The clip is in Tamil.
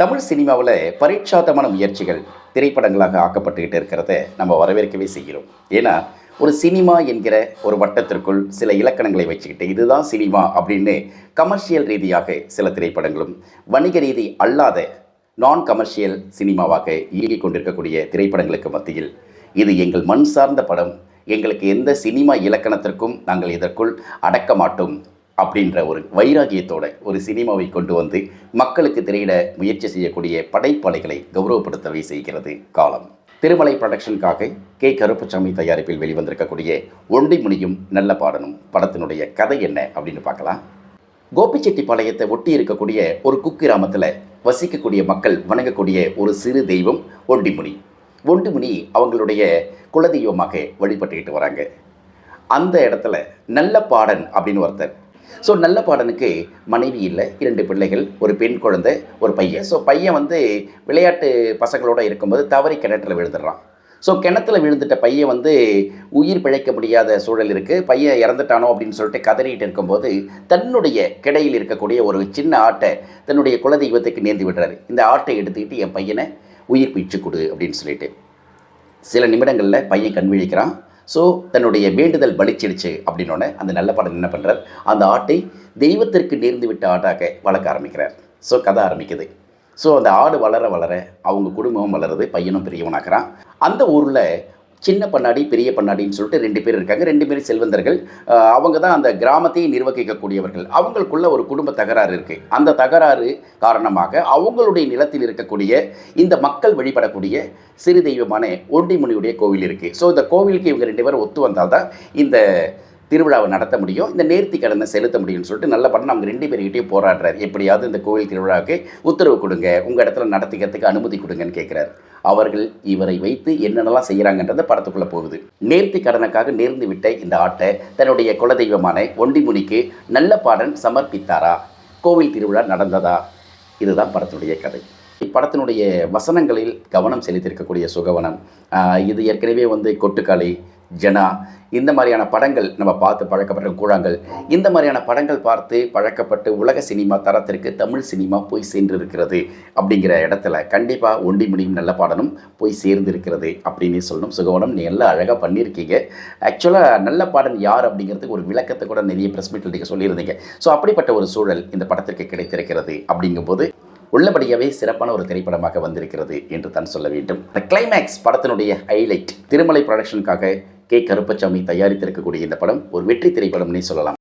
தமிழ் சினிமாவில் பரீட்சாதமான முயற்சிகள் திரைப்படங்களாக ஆக்கப்பட்டுக்கிட்டு இருக்கிறத நம்ம வரவேற்கவே செய்கிறோம். ஏன்னா ஒரு சினிமா என்கிற ஒரு வட்டத்திற்குள் சில இலக்கணங்களை வச்சுக்கிட்டு இதுதான் சினிமா அப்படின்னு கமர்ஷியல் ரீதியாக சில திரைப்படங்களும் வணிக ரீதி அல்லாத நான் கமர்ஷியல் சினிமாவாக இயங்கிக் கொண்டிருக்கக்கூடிய திரைப்படங்களுக்கு மத்தியில் இது எங்கள் மண் சார்ந்த படம். எங்களுக்கு எந்த சினிமா இலக்கணத்திற்கும் நாங்கள் இதற்குள் அடக்க மாட்டோம். அப்படின்ற ஒரு வைராகியத்தோட ஒரு சினிமாவை கொண்டு வந்து மக்களுக்கு திரையிட முயற்சி செய்யக்கூடிய படைப்பாளிகளை கௌரவப்படுத்தவே செய்கிறது காலம். திருமலை ப்ரொடக்ஷனுக்காக கே. கருப்பசாமி தயாரிப்பில் வெளிவந்திருக்கக்கூடிய ஒண்டி முனியும் நல்ல பாடனும் படத்தினுடைய கதை என்ன அப்படின்னு பார்க்கலாம். கோபிச்செட்டிப்பாளையத்தை ஒட்டி இருக்கக்கூடிய ஒரு குக்கிராமத்தில் வசிக்கக்கூடிய மக்கள் வணங்கக்கூடிய ஒரு சிறு தெய்வம் ஒண்டிமுனி ஒண்டிமுனி அவங்களுடைய குலதெய்வமாக வழிபட்டுக்கிட்டு வராங்க. அந்த இடத்துல நல்ல பாடன் அப்படின்னு ஒருத்தர் ஸோ நல்ல பாடனுக்கு மனைவி இல்லை இரண்டு பிள்ளைகள் ஒரு பெண் குழந்தை ஒரு பையன். ஸோ பையன் வந்து விளையாட்டு பசங்களோட இருக்கும்போது தவறி கிணற்றில் விழுந்துடுறான். ஸோ கிணத்துல விழுந்துட்ட பையன் வந்து உயிர் பிழைக்க முடியாத சூழல் இருக்குது பையன் இறந்துட்டானோ அப்படின்னு சொல்லிட்டு கதறிட்டு இருக்கும்போது தன்னுடைய கிடையில் இருக்கக்கூடிய ஒரு சின்ன ஆட்டை தன்னுடைய குலதெய்வத்துக்கு நேர்ந்து விடுறாரு. இந்த ஆட்டை எடுத்துக்கிட்டு என் பையனை உயிர் பிச்சு கொடு அப்படின்னு சொல்லிட்டு. சில நிமிடங்களில் பையன் கண் விழிக்கிறான். ஸோ தன்னுடைய வேண்டுதல் பலிச்சிடுச்சு அப்படின்னோடனே அந்த நல்ல படம் என்ன பண்ணுறார் அந்த ஆட்டை தெய்வத்திற்கு நேர்ந்து விட்ட ஆட்டாக வளர்க்க ஆரம்பிக்கிறார். ஸோ கதை ஆரம்பிக்குது. ஸோ அந்த ஆடு வளர வளர அவங்க குடும்பமும் வளருது பையனும் பெரியவனாகிறான் அந்த ஊரில் சின்ன பண்ணாடி பெரிய பண்ணாடின்னு சொல்லிட்டு ரெண்டு பேர் இருக்காங்க. ரெண்டு பேரும் செல்வந்தர்கள். அவங்க தான் அந்த கிராமத்தையும் நிர்வகிக்கக்கூடியவர்கள். அவங்களுக்குள்ள ஒரு குடும்ப தகராறு இருக்குது அந்த தகராறு காரணமாக அவங்களுடைய நிலத்தில் இருக்கக்கூடிய இந்த மக்கள் வழிபடக்கூடிய சிறு தெய்வமான ஒண்டிமுனியுடைய கோவில் இருக்குது ஸோ இந்த கோவிலுக்கு இவங்க ரெண்டு பேரும் ஒத்து வந்தால் தான் இந்த திருவிழாவை நடத்த முடியும். இந்த நேர்த்தி கடனை செலுத்த முடியும்னு சொல்லிட்டு நல்ல படம் அவங்க ரெண்டு பேர்கிட்டையும் போராடுறாரு. எப்படியாவது இந்த கோவில் திருவிழாவுக்கு உத்தரவு கொடுங்க. உங்கள் இடத்துல நடத்திக்கிறதுக்கு அனுமதி கொடுங்கன்னு கேட்குறாரு அவர்கள் இவரை வைத்து என்னென்னலாம் செய்கிறாங்கன்றது படத்துக்குள்ளே போகுது. நேர்த்தி கடனுக்காக நேர்ந்து விட்ட இந்த ஆட்டை தன்னுடைய குலதெய்வமான ஒண்டிமுனிக்கு நல்ல பாடன் சமர்ப்பித்தாரா? கோவில் திருவிழா நடந்ததா? இதுதான் படத்துடைய கதை. இப்படத்தினுடைய வசனங்களில் கவனம் செலுத்தியிருக்கக்கூடிய சுகவனம். இது ஏற்கனவே வந்து கொட்டுக்காளி ஜனா இந்த மாதிரியான படங்கள் நம்ம பார்த்து பழக்கப்பட்ட கூழாங்கல் இந்த மாதிரியான படங்கள் பார்த்து பழக்கப்பட்டு உலக சினிமா தரத்திற்கு தமிழ் சினிமா போய் சென்றிருக்கிறது அப்படிங்கிற இடத்துல கண்டிப்பாக ஒண்டி முடியும் நல்ல பாடலும் போய் சேர்ந்திருக்கிறது அப்படின்னு சொல்லணும். சுகவனம் நீ எல்லாம் அழகாக பண்ணியிருக்கீங்க. ஆக்சுவலாக நல்ல பாடல் யார் அப்படிங்கிறதுக்கு ஒரு விளக்கத்தை கூட நிறைய ப்ரெஸ் மீட்டில் நீங்கள் சொல்லியிருந்தீங்க. ஸோ அப்படிப்பட்ட ஒரு சூழல் இந்த படத்திற்கு கிடைத்திருக்கிறது அப்படிங்கும்போது உள்ளபடியாகவே சிறப்பான ஒரு திரைப்படமாக வந்திருக்கிறது என்று தான் சொல்ல வேண்டும். இந்த கிளைமேக்ஸ் படத்தினுடைய ஹைலைட் திருமலை ப்ரொடக்ஷனுக்காக கே கருப்பசாமி தயாரித்திருக்கக்கூடிய இந்த படம் ஒரு வெற்றி திரைப்படம்னே சொல்லலாம்.